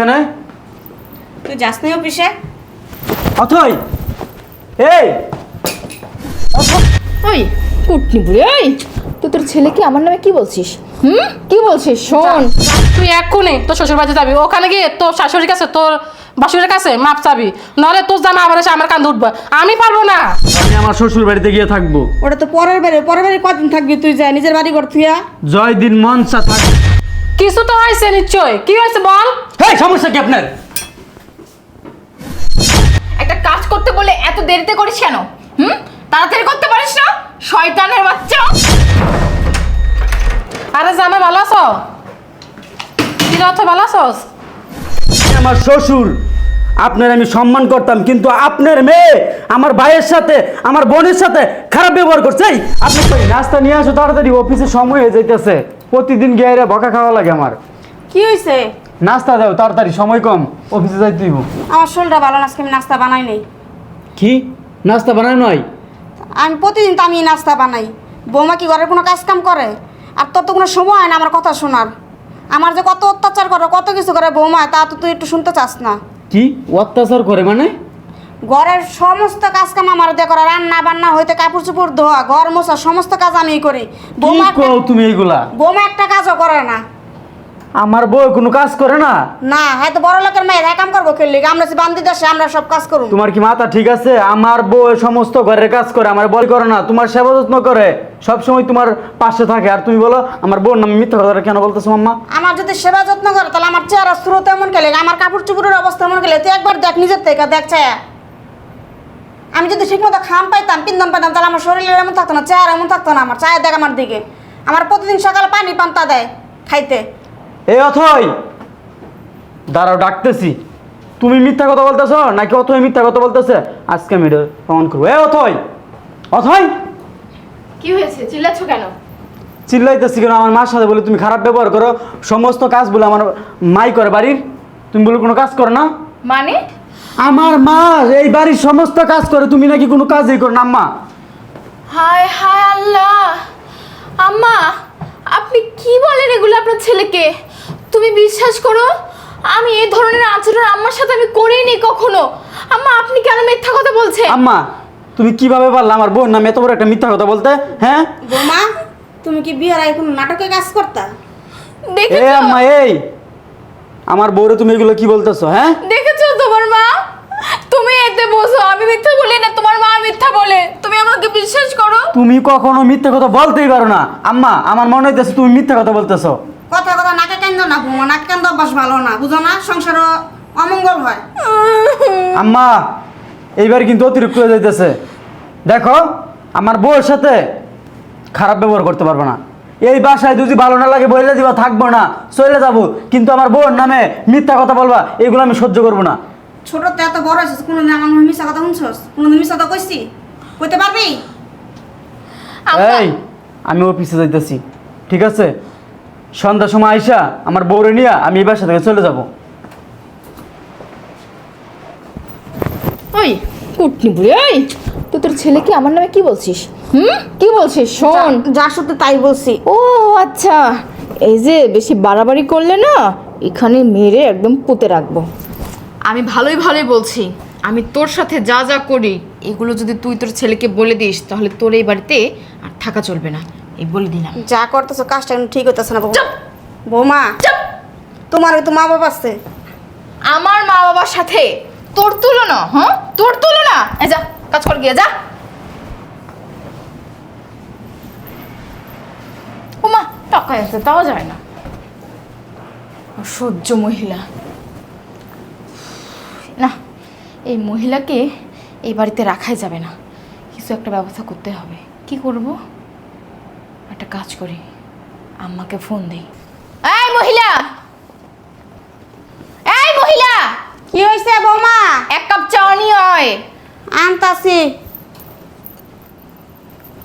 এখানে তুই যাস নি অফিসে? অথই! এই! ওই কুটনি বুড়ি ওই! তুই তোর ছেলেকে আমার নামে কি বলছিস? হুম? কি বলছিস? শোন। তুই এক্ষুনি তোর শ্বশুর বাড়িতে যাবি। ওখানে গিয়ে তোর শাশুড়ির কাছে তোর বাসুরের কাছে মাপ চাবি। নাহলে তোর জামা আবার এসে আমার কান উঠবে। আমি পারব না। আমি আমার শ্বশুর বাড়িতে গিয়ে থাকব। ওটা তো পরের বাড়ি পরের বাড়ি কদিন থাকবি তুই যা নিজের বাড়ি ঘর থুয়া জয় দিন মনসা থাক কিছু তো হয়েছে নিশ্চয় কি হয়েছে বল? এই সমস্যা কি আপনার? একটা কাজ করতে বলে এত দেরিতে করিস কেন? হুম? তাড়াতাড়ি করতে পারিস না? শয়তানের বাচ্চা। আরে জামা ভালো আছো? কি রথ ভালো আছোস? আমার শ্বশুর আপনার আমি সম্মান করতাম কিন্তু আপনার মেয়ে আমার ভাইয়ের সাথে আমার বোনের সাথে খারাপ ব্যবহার করছে। আপনি নাস্তা নিয়ে আসো তাড়াতাড়ি অফিসে সময় হয়ে যাইতেছে। প্রতিদিন গিয়ে এরা বকা খাওয়া লাগে আমার। কি হয়েছে নাস্তা দাও তাড়াতাড়ি সময় কম। অফিসে যাইতে দিব আমার শরীরটা ভালো না আজকে আমি নাস্তা বানাই নাই। কি? নাস্তা বানাই নয় আমি প্রতিদিন তো আমি নাস্তা বানাই। বৌমা কি ঘরের কোনো কাজ কাম করে? আর তোর তো কোনো সময় হয় না আমার কথা শোনার। আমার যে কত অত্যাচার করে কত কিছু করে বৌমা তা তো তুই একটু শুনতে চাস না। কি? অত্যাচার করে মানে? ঘরের সমস্ত কাজ কাম আমার দিয়ে করে রান্না বান্না হইতে কাপড় চোপড় ধোয়া ঘর মোছা সমস্ত কাজ আমি করি। কি বৌমা একটা- কও তুমি এগুলা? বৌমা একটা কাজও করে না। আমার বউ কোনো কাজ করে না? না হয়তো বড় লোকের মেয়ের কাম করব খেললি আমরা যে বান্দি দেশে আমরা সব কাজ করব তোমার কি মাথা ঠিক আছে? আমার বউ সমস্ত ঘরের কাজ করে আমার বই করে না তোমার সেবা যত্ন করে। সব সময় তোমার পাশে থাকে। আর তুমি বলো আমার বোন নাম মিথ্যা কথা কেন বলতেছো মাম্মা? আমার যদি সেবা যত্ন করে তাহলে আমার চেহারা স্রোত এমন গেলে আমার কাপড় চুপড়ের অবস্থা এমন গেলে তুই একবার দেখ নিজের থেকে দেখ ছায়া। আমি যদি ঠিকমতো খাম পাইতাম পিন্দন পাইতাম তাহলে আমার শরীরের এমন থাকতো না চেহারা এমন থাকতো না আমার চায়া দেখ আমার দিকে। আমার প্রতিদিন সকালে পানি পান্তা দেয় খাইতে। এই অথই! দাঁড়াও ডাকতেছি। তুমি মিথ্যা কথা বলতেছ নাকি অথই মিথ্যা কথা বলতেছে? আজকে আমি এটা প্রমাণ করব। এ অথই! অথই! কি হয়েছে? চিল্লাচ্ছ কেন? চিল্লাইতেছি কেন? আমার মার সাথে বলে তুমি খারাপ ব্যবহার করো। সমস্ত কাজ বলে আমার মাই করে বাড়ির। তুমি বলে কোনো কাজ করো না। মানে? আমার মা এই বাড়ির সমস্ত কাজ করে তুমি নাকি কোনো কাজই করো না আম্মা? হায় হায় আল্লাহ। আম্মা আপনি কি বলেন এগুলো আপনার ছেলেকে? তুমি বিশ্বাস করো আমি এই ধরনের আচরণ আম্মার সাথে আমি করিনি কখনো। আম্মা আপনি কেন মিথ্যা কথা বলছেন? আম্মা তুমি কীভাবে পারলে আমার বোন নাম এত বড় একটা মিথ্যা কথা বলতে হ্যাঁ? বৌমা তুমি কি বিয়ের আগে কোনো নাটকে কাজ করতা? এ দেখেছ আম্মা এই! আমার বউরে তুমি এগুলো কি বলতেছো হ্যাঁ? দেখেছ তোমার মা? তুমি এতে বোঝো আমি মিথ্যা বলি না তোমার মা মিথ্যা বলে। তুমি আমাকে বিশ্বাস করো? তুমি কখনো মিথ্যা কথা বলতেই পারো না। আম্মা আমার মনে হইতেছে তুমি মিথ্যা কথা বলতেছো। কথা কথা নাকে কেন্দ্র না বৌমা নাকে কেন্দ্র অভ্যাস ভালো না বুঝো না? সংসারও অমঙ্গল হয়। আম্মা এইবার কিন্তু অতিরিক্ত হয়ে যাইতেছে। দেখো আমার বউয়ের সাথে খারাপ ব্যবহার করতে পারব না। এই বাসায় যদি ভালো না লাগে বইলে দিবা থাকব না চলে যাব। কিন্তু আমার বোন নামে মিথ্যা কথা বলবা এগুলো আমি সহ্য করব না। ছোট তো এত বড় হয়েছিস কোনোদিন আমার মুখে মিশা কথা শুনছস? কোনোদিন মিশা কথা কইছি? কইতে পারবি? এই আমি অফিসে যাইতেছি ঠিক আছে? সন্ধ্যার সময় আইসা আমার বউরে নিয়ে আমি এই বাসা থেকে চলে যাব। ওই কুটনি বুড়ি ওই। তুই তোর ছেলেকে আমার নামে কি বলছিস? হুম? কি বলছিস? শোন। যা সত্যি তাই বলছি। ও আচ্ছা। এই যে বেশি বাড়াবাড়ি করলে না এখানে মেরে একদম পুঁতে রাখব। আমি ভালোই ভালোই বলছি। আমি তোর সাথে যা যা করি এগুলো যদি তুই তোর ছেলেকে বলে দিস তাহলে তোর এই বাড়িতে আর থাকা চলবে না। এই বলে দিলাম। যা করতেছো কাজটা কিন্তু ঠিক হইতেছে না বৌমা। চুপ! বৌমা তোমার তো মা বাবা আছে। আমার মা বাবার সাথে তোর তুলনা হ্যাঁ? তোর তুলনা! এই যা। কাজ কর গিয়ে যা। ওমা টাকা আছে তাও যায় না। অসহ্য মহিলা। না এই মহিলাকে এই বাড়িতে রাখাই যাবে না। কিছু একটা ব্যবস্থা করতে হবে। কি করব? একটা কাজ করি। আম্মাকে ফোন দেই। এই মহিলা! এই মহিলা! কি হয়েছে বৌমা? এক কাপ চা নিয়ে হয় আনতাছি।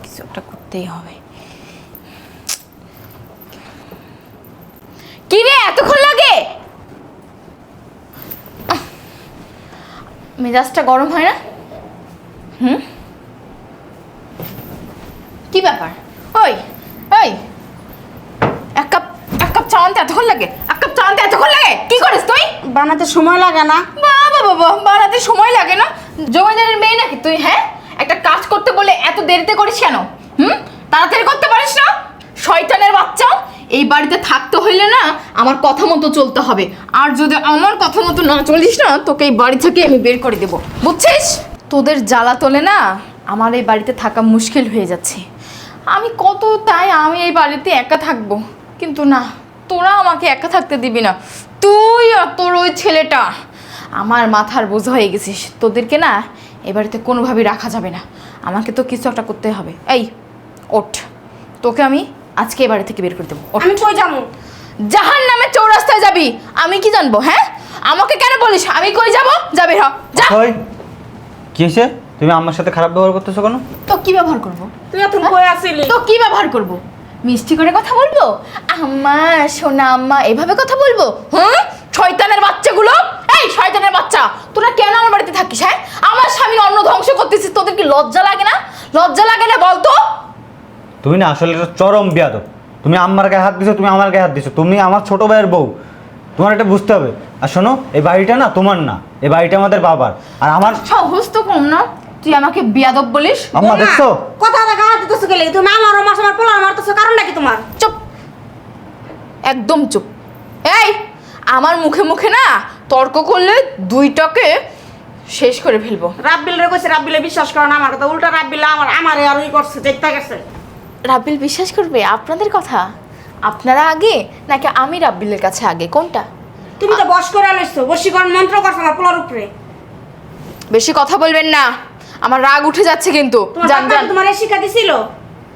কিছু একটা করতেই হবে। কি রে এতক্ষণ লাগে? মেজাজটা গরম হয় না? হুম? কি ব্যাপার? ওই ওই। এক কাপ এক কাপ চা আনতে এতক্ষণ লাগে? এক কাপ চা আনতে এতক্ষণ লাগে? কি করিস তুই? বানাতে সময় লাগে না। বাবা বাবা বানাতে সময় লাগে না? জমিদারের মেয়ে নাকি তুই হ্যাঁ? একটা কাজ করতে বলে এত দেরিতে করিস কেন? হুম? তাড়াতাড়ি করতে পারিস না? শয়তানের বাচ্চা, এই বাড়িতে থাকতে হইলে না আমার কথা মতো চলতে হবে। আর যদি আমার কথা মতো না চলিস না, তোকে এই বাড়ি থেকে আমি বের করে দেব। বুঝছিস? তোদের জ্বালা তোলে না, আমার এই বাড়িতে থাকা মুশকিল হয়ে যাচ্ছে। আমি কত, তাই আমি এই বাড়িতে একা থাকব। কিন্তু না, তোরা আমাকে একা থাকতে দিবি না। তুই আর তোর ওই ছেলেটা আমার মাথার বোঝা হয়ে গেছিস। তোদেরকে না এ বাড়িতে কোনোভাবেই রাখা যাবে না। আমাকে তো কিছু একটা করতে হবে। এই ওঠ। তোকে আমি আজকে এ বাড়ি থেকে বের করে দেবো। ওঠ। আমি কই যাব? জাহান নামে চৌরাস্তায় যাবি। আমি কি জানব হ্যাঁ? আমাকে কেন বলিস? আমি কই যাব? যাবে হ যা। ওই কি হয়েছে? তুমি আমার সাথে খারাপ ব্যবহার করতেছো কেন? তো কি ব্যবহার করব? তুই এখন কই আসিলি তো কি ব্যবহার করব? মিষ্টি করে কথা বলব? আম্মা সোনা আম্মা এভাবে কথা বলব? হুম শয়তানের বাচ্চাগুলো? এই শয়তানের বাচ্চা তোরা কেন আমার বাড়িতে থাকিস হ্যাঁ? আমার স্বামীর অন্ন ধ্বংস করতেছিস তোদের কি লজ্জা লাগে না? লজ্জা লাগে না বলতো? তুমি না আসলে একটা চরম বিয়াদব। তুমি আমার গায়ে হাত দিছো তুমি আমার গায়ে হাত দিছো। তুমি আমার ছোট ভাইয়ের বউ। তোমার এটা বুঝতে হবে। আর শোনো এই বাড়িটা না তোমার না এই বাড়িটা আমাদের বাবার। আর আমার সহজ তো কম না? তুই আমাকে বিয়াদব বলিস? আম্মা দেখছ? কথা দেখা হাত দিতেছো গেলে তুমি আমারও মাস আমার পোলার মারতেছো কারণ নাকি তোমার? চুপ। একদম চুপ। এই আমার মুখে মুখে না তর্ক করলে দুইটাকে শেষ করে ফেলব। রাব্বিল রে কইছে রাব্বিলে বিশ্বাস করো না আমার কথা উল্টা রাব্বিল আমার আমারে আর ওই করছে দেখতে গেছে। রাব্বিল বিশ্বাস করবে? আপনাদের কথা? আপনারা আগে নাকি আমি রাব্বিলের কাছে আগে? কোনটা? তুমি তো বস করে লইছো বশীকরণ মন্ত্র করছ আমার পোলার উপরে। বেশি কথা বলবেন না আমার রাগ উঠে যাচ্ছে কিন্তু। জান জান তোমার এই শিক্ষা দিছিল?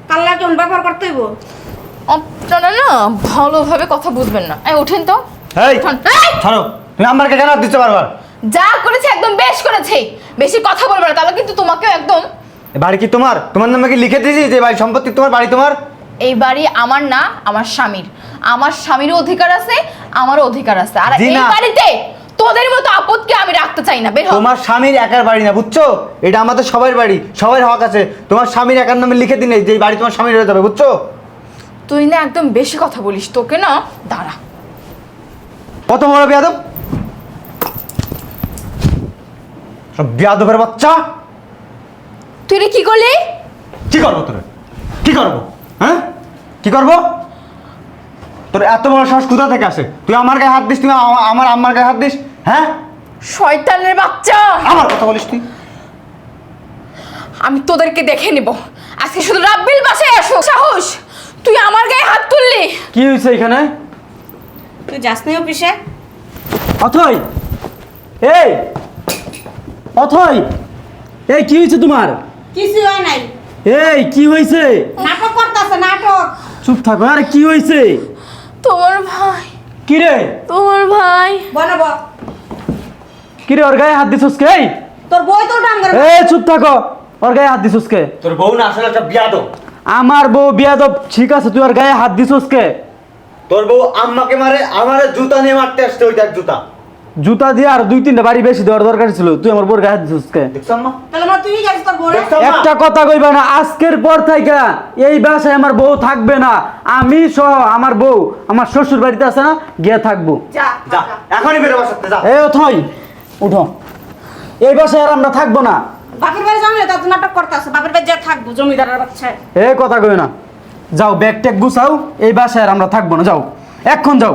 কাল্লা কেমন ব্যবহার করতে হইব? আপনারা না ভালোভাবে কথা বুঝবেন না। এই ওঠেন তো। এই ছাড়ো তুমি আমার কেন দিচ্ছ বারবার? যা করেছে একদম বেশ করেছে। বেশি কথা বলবে না তাহলে কিন্তু তোমাকেও একদম বাড়ি কি তোমার? তোমার নামে কি লিখে দিয়েছি যে বাড়ি সম্পত্তি তোমার বাড়ি তোমার? এই বাড়ি আমার না আমার স্বামীর। আমার স্বামীরও অধিকার আছে আমারও অধিকার আছে। আর এই বাড়িতে তোদের মতো আপদকে আমি রাখতে চাই না বের হ। তোমার স্বামীর একার বাড়ি না বুঝছ? এটা আমাদের সবার বাড়ি সবার হক আছে। তোমার স্বামীর একার নামে লিখে দিন যে বাড়ি তোমার স্বামীর হয়ে যাবে বুঝছ? তুই না একদম বেশি কথা বলিস তোকে না দাঁড়া। কত বড় বিয়াদব? বিয়াদবের বাচ্চা। তুই রে কি করলি? কি করব তোর? কি করব? হ্যাঁ? কি করব? তোর এত বড় সাহস কোথা থেকে আসে? তুই আমার গায়ে হাত দিস তুই আমা- আমার গায়ে হাত দিস হ্যাঁ? শয়তানের বাচ্চা! আমার কথা বলিস তুই। আমি তোদেরকে দেখে নিব। আজকে শুধু রাব্বিল বাসায় আসো সাহস! তুই আমার গায়ে হাত তুললি? কি হয়েছে এখানে? তুই যাস নাই অফিসে? অথই! এই! অথই! এই কি হয়েছে তোমার? কিছু হয় নাই। এই কি হয়েছে? নাটক করতেছে নাটক। চুপ থাকো আরে কি হয়েছে? তোমার ভাই। কি রে? তোমার ভাই। বনব কি রে ওর গায়ে হাত দিছস কে? এই? তোর বই তোর ডাম করে এই চুপ থাকো ওর গায়ে হাত দিছস কে? তোর বউ না আসলে একটা বিয়াদব। আমার বউ বিয়াদব ঠিক আছে তুই ওর গায়ে হাত দিছস কে? তোর বউ আম্মাকে মারে আমারে জুতা নিয়ে মারতে আসছে ওইটা জুতা। জুতা দিয়ে আর দুই তিনটা বাড়ি বেশি দেওয়ার দরকার ছিল। তুই আমার বউর গায়ে হাত দিছস কে? দেখছ আম্মা? তাহলে মা তুই গেছিস তোর ঘরে একটা কথা কইবা না আজকের পর থেকে এই বাসায় আমার বউ থাকবে না। আমি সহ আমার বউ আমার শ্বশুর বাড়িতে আছে না গিয়ে থাকব। যা যা এখনই বেরো বাসাতে যা। এ অথই উঠো। এই বাসায় আর আমরা থাকব না। বাপের বাড়ি জানলে তো নাটক করতে করতেছে বাপের বাড়ি যা থাকব জমিদারের বাচ্চা এ কথা কই না। যাও ব্যাগ ট্যাগ গুছাও এই বাসায় আর আমরা থাকব না যাও। এখন যাও।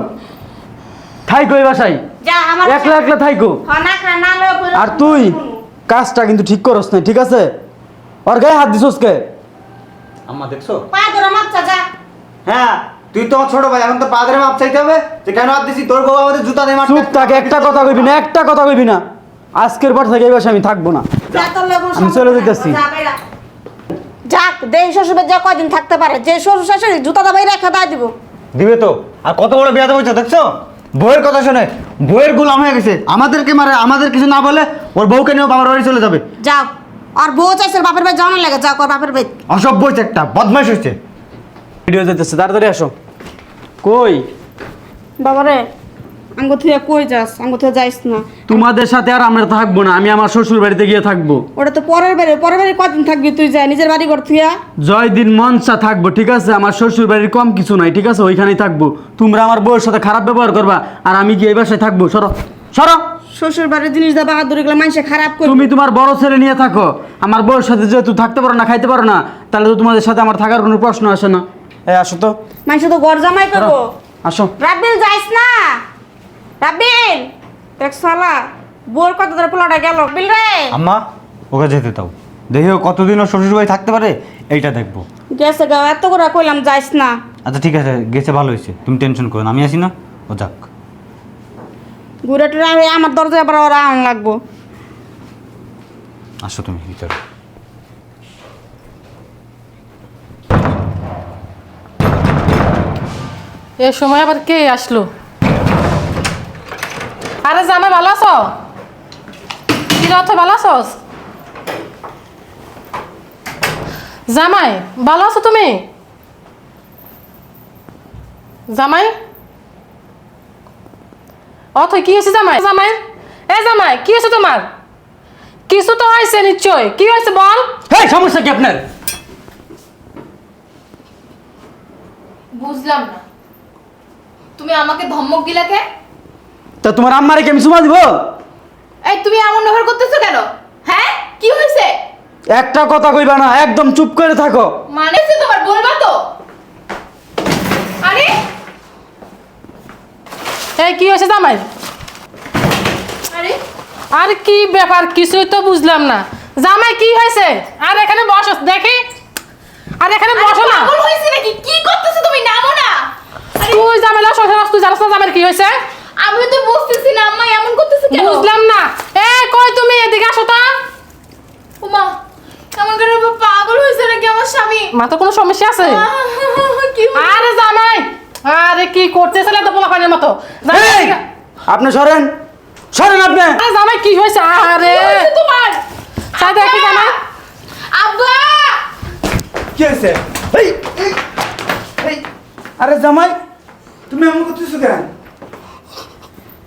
থাইকো এই বাসায়। যা আমার একলা একলা থাইকো। হ্যাঁ, না খা না লয় কইরো। আর তুই কাজটা কিন্তু ঠিক করস না ঠিক আছে? ওর গায়ে হাত দিছস কে? আম্মা দেখছ? পা ধরে মাপছা যা। হ্যাঁ তুই তো ছোট ভাই এখন তো পাদরে মাপ চাইতে হবে। যে কেন হাত দিছি তোর বউ আমাদের জুতা নিয়ে মারতে চুপ থাক একটা কথা কইবি না একটা কথা কইবি না। আজকের পর থেকে এই বাসায় আমি থাকব না। আমি চলে যেতেছি। যাক দেই শ্বশুর বাড়ি যা কয়দিন থাকতে পারে। যে শ্বশুর শাশুড়ি জুতা দাবাই রেখে দায় দিব। দিবে তো। আর কত বড় বিয়াদব হয়েছে দেখছ? বউয়ের কথা শুনে। বউয়ের গুলাম হয়ে গেছে। আমাদেরকে মারে আমাদের কিছু না বলে ওর বউকে নিয়ে বাবার বাড়ি চলে যাবে। যাও। আর বউ চাইছে বাপের ভাই যাওয়ার লাগে যাও কর বাপের ভাই অসভ্য হয়েছে একটা বদমাইশ হয়েছে। ভিডিও যেতেছে তাড়াতাড়ি আসো। কই? বাবারে তুই কই যাস? তুই যাইস না। তোমাদের সাথে আর আমরা থাকব না আমি আমার শ্বশুর বাড়িতে গিয়ে থাকব। ওটা তো পরের বাড়ি পরের বাড়ি কদিন থাকবি তুই যা নিজের বাড়ি ঘর থুয়া? জয় দিন মনসা থাকব ঠিক আছে? আমার শ্বশুর বাড়ির কম কিছু নাই ঠিক আছে? ওইখানেই থাকব। তোমরা আমার বউয়ের সাথে খারাপ ব্যবহার করবা আর আমি কি এই বাসায় থাকব। সরো সরো। শ্বশুর বাড়ির জিনিস দা বাহাদুরি গুলো মানুষে খারাপ করে তুমি তোমার বড় ছেলে নিয়ে থাকো। আমার বউয়ের সাথে যেহেতু থাকতে পারো না খাইতে পারো না তাহলে তো তোমাদের সাথে আমার থাকার কোনো প্রশ্ন আসে না। এই আসো তো। মানুষে তো ঘর জামাই করব। আসো। রাব্বিল যাইস না? রাব্বিল দেখ সালা বোর কত ধরে পোলাটা গেল। বিল রে। আম্মা ওকে যেতে দাও। দেখি কতদিন ও শ্বশুর বাড়ি থাকতে পারে এইটা দেখব। গেছে গা এত করে কইলাম যাইস না। আচ্ছা ঠিক আছে গেছে ভালো হয়েছে। তুমি টেনশন করো না আমি আসি না ও যাক। ঘুরে টুরে আমি আমার দরজায় আবার ওরা আন লাগবো। আসো তুমি ভিতরে। এ সময় আবার কে আসলো? আরে জামাই ভালো আছো? কি অর্থ ভালো আছোস? জামাই ভালো আছো তুমি? জামাই? অথ কি হয়েছে জামাই? জামাই? এ জামাই কি হয়েছে তোমার? কিছু তো হয়েছে নিশ্চয়। কি হয়েছে বল? এই সমস্যা কি আপনার? বুঝলাম না। তুমি আমাকে ধমক দিলে কে? তা তোমার আম্মারে কি আমি সুমা দিব? এই তুমি এমন ব্যবহার করতেছো কেন? হ্যাঁ? কি হয়েছে? একটা কথা কইবা না একদম চুপ করে থাকো। মানে সে তোমার বলবা তো? আরে! এই কি হয়েছে জামাই? আরে! আর কি ব্যাপার কিছুই তো বুঝলাম না। জামাই কি হয়েছে? আর এখানে বসো দেখি। আর এখানে বসো না। পাগল হয়েছে নাকি? কি করতেছো তুমি? নামো না। আরে, তুই জামেলা শ্বশুর তুই জানাস না জামের কি হয়েছে? আমি তো বুঝতেছি না আম্মা এমন করতেছে কেন? বুঝলাম না। এ কই তুমি? এদিকে আসো তো। ওমা এমন করে পাগল হয়েছে নাকি আমার স্বামী? মাথার কোনো সমস্যা আছে? কি? আরে জামাই আরে কি করতেছিলে তো পোলাপানের মতো? আপনি সরেন। সরেন আপনি। আরে জামাই কি হয়েছে? আরে। কি তোমার? তাই দেখি জামাই। আব্বা! কি হয়েছে? এই এই, এই আরে জামাই তুমি এমন করতেছো কেন?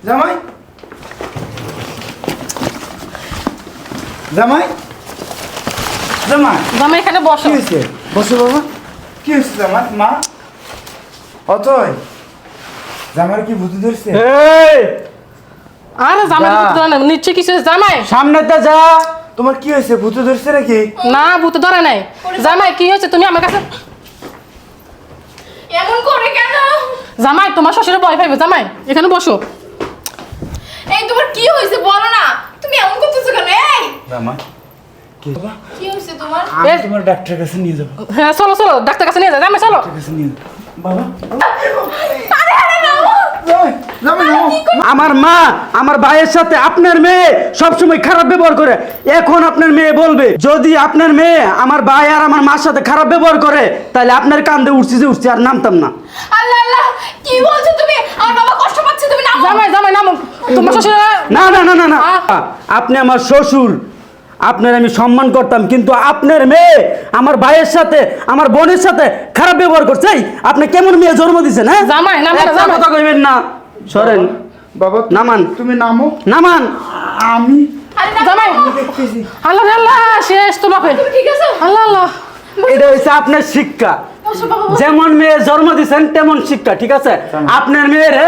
জামাই? জামাই? জামাই জামাই এখানে বসো। কি হয়েছে? বসো বাবা। কি হয়েছে জামাই? মা? অতই। জামাই কি ভূত ধরছে? এই! আরে জামাই। ভূত ধরে কিছু হয়েছে। জামাই? সামনেতে যা। তোমার কি হয়েছে? ভূত ধরছে নাকি? না ভূত ধরে নাই। জামাই কি হয়েছে? তুমি আমার কাছে এমন করে কেন? জামাই তোমার শ্বশুরের ভয় পাইবে। জামাই এখানে বসো। এই তোমার কি হয়েছে? বলো না। তুমি এমন করতেছো কেন? এই! জামাই কি? বাবা কি হয়েছে তোমার? আমি তোমার ডাক্তারের কাছে নিয়ে যাব। হ্যাঁ চলো চলো ডাক্তার কাছে নিয়ে যাও। আমি চলো। ডাক্তারের কাছে নিয়ে বাবা। আরে আরে নামো। আমার মা আমার ভাইয়ের সাথে আপনার মেয়ে সবসময় খারাপ ব্যবহার করে। এখন আপনার মেয়ে বলবে যদি আপনার মেয়ে আমার ভাই আর আমার মার সাথে খারাপ ব্যবহার করে তাহলে আপনার কান্দে উঠছি যে উঠছি আর নামতাম না। আল্লাহ আল্লাহ কি বলছো তুমি? আমার বাবা কষ্ট পাচ্ছে তুমি নামো। জামাই জামাই নামো। তোমার শ্বশুর না না না না না। আপনি আমার শ্বশুর আপনার আমি সম্মান করতাম কিন্তু আপনার মেয়ে আমার ভাইয়ের সাথে আমার বোনের সাথে খারাপ ব্যবহার করছে। আপনি কেমন মেয়ে জন্ম দিচ্ছেন হ্যাঁ? জামাই। কথা কইবেন না। সরেন। বাবা নামান। তুমি নামো। নামান। আমি জামাই। আল্লাহ আল্লাহ শেষ তোমাকে। তুমি ঠিক আছে? আল্লাহ আল্লাহ। এটা হচ্ছে আপনার শিক্ষা। যেমন মেয়ে জন্ম দিচ্ছেন তেমন শিক্ষা ঠিক আছে? আপনার মেয়েরে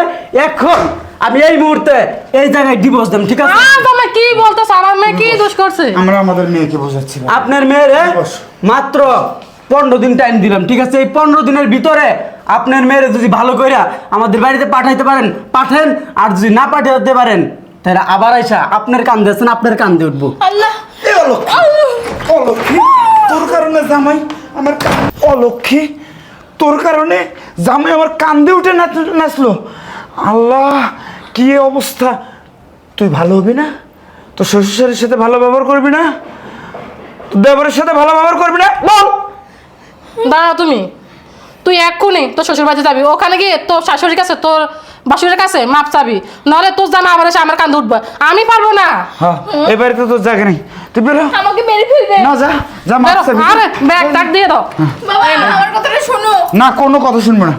এখন আমি এই মুহূর্তে এই জায়গায় ডিভোর্স দেন ঠিক আছে? জামাই কি বলতেছ? আমার মেয়ে কি দোষ করছে? আমরা আমাদের মেয়েকে বোঝাচ্ছি আপনার মেয়েরে। মাত্র পনেরো দিন টাইম দিলাম ঠিক আছে? এই পনেরো দিনের ভিতরে আপনার মেয়েরে যদি ভালো করে আমাদের বাড়িতে পাঠাইতে পারেন পাঠেন আর যদি না পাঠাতে পারেন তাহলে আবার আইসা আপনার কান দিয়েছেন আপনার কান দিয়ে উঠবো। আল্লাহ। এ অলক্ষী অলক্ষী তোর কারণে জামাই আমার কান অলক্ষী তোর কারণে জামাই আমার কান্দে উঠে নাচ- নাচলো। আল্লাহ কি অবস্থা? তুই ভালো হবি না? তোর শ্বশুরের সাথে ভালো ব্যবহার করবি না? দেবরের সাথে ভালো ব্যবহার করবি না? বল। দাঁড়াও তুমি? তুই এক্ষুনি তোর শ্বশুর বাড়িতে যাবি। ওখানে গিয়ে তোর শাশুড়ির কাছে তোর বাসুরের কাছে মাপ চাবি। নাহলে তোর জামা আবার এসে আমার কান উঠবে। আমি পারব না। হ্যাঁ এবারে তো তোর জায়গা নেই। তুই বেরো। আমাকে মেরে ফেলবে। না যা যা মাপ চাবি। আরে ব্যাগ টাক দিয়ে দাও। বাবা আমার কথাটা শোনো। না কোনো কথা শুনব না।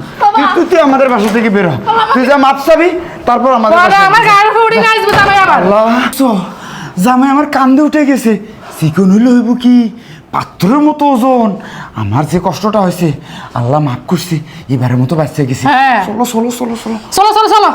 তুই তুই আমাদের বাসা থেকে বেরো তুই যা মাপ চাবি তারপর আমাদের বাবা, আমার গায়ের উপর উঠে আসবে জামাই আমার। আল্লাহ জামাই আমার কান্দে উঠে গেছে। চিকন হইলে হইব কি? পাথরের মতো ওজন। আমার যে কষ্টটা হয়েছে আল্লাহ মাফ করছি এবারের মতো বাঁচতে গেছি। হ্যাঁ। চলো চলো চলো চলো। চলো চলো চলো।